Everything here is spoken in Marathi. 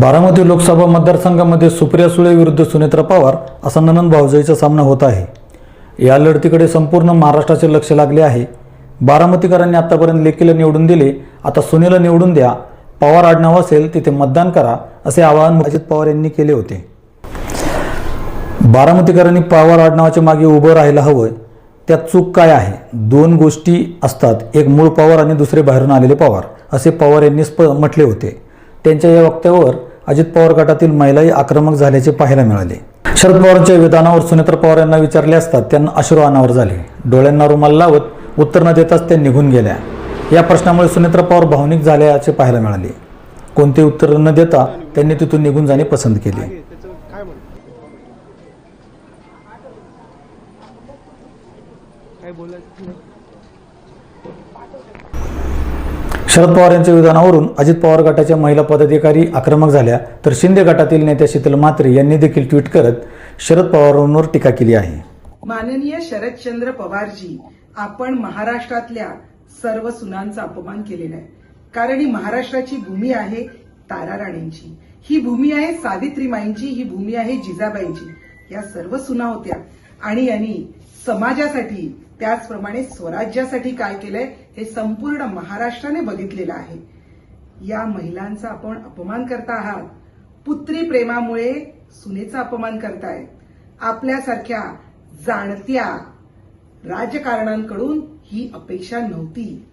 बारामती लोकसभा मतदारसंघामध्ये सुप्रिया सुळे विरुद्ध सुनेत्रा पवार असा ननंद भाऊजाईचा सामना होत आहे. या लढतीकडे संपूर्ण महाराष्ट्राचे लक्ष लागले आहे. बारामतीकरांनी आतापर्यंत लेकीला निवडून दिले. आता सुनेला निवडून द्या. पवार आडनाव असेल तिथे मतदान करा असे आवाहन अजित पवार यांनी केले होते. बारामतीकरांनी पवार आडनावाच्या मागे उभं राहायला हवं. त्यात चूक काय आहे? दोन गोष्टी असतात. एक मूळ पवार आणि दुसरे बाहेरून आलेले पवार असे पवार यांनी स्प म्हटले होते. त्यांच्या या वक्तव्यावर अजित पवार गटातील महिलाही आक्रमक झाल्याचे पाहायला मिळाले. शरद पवारांच्या विधानावर सुनेत्र पवार यांना विचारले असता त्यांना अश्रू अनावर झाले. डोळ्यांना रुमाल लावत उत्तर न देताच त्या निघून गेल्या. या प्रश्नामुळे सुनेत्र पवार भावनिक झाल्याचे पाहायला मिळाले. कोणते उत्तर न देता त्यांनी तिथून निघून जाणे पसंत केले. शरद पवार यांच्या विधानावरून अजित पवार गटाच्या महिला पदाधिकारी आक्रमक झाल्या तर शिंदे गटातील नेत्या शीतल म्हात्रे यांनी देखील ट्विट करत शरद पवारांवर टीका केली आहे. माननीय शरदचंद्र पवारजी आपण महाराष्ट्रातल्या सर्व सुनांचा अपमान केलेला आहे. कारण ही महाराष्ट्राची भूमी आहे तारा राणींची ही भूमी आहे सावित्रीमाईंची ही भूमी आहे जिजाबाईंची. या सर्व सुना होत्या. आणि यांनी समाजासाठी त्याचप्रमाणे स्वराज्यासाठी काय केलंय हे संपूर्ण महाराष्ट्राने बघितलेलं आहे. या महिलांचा आपण अपमान करता आहात. पुत्री प्रेमामुळे सुनेचा अपमान करताय. आपल्यासारख्या जाणत्या राजकारणांकडून ही अपेक्षा नव्हती.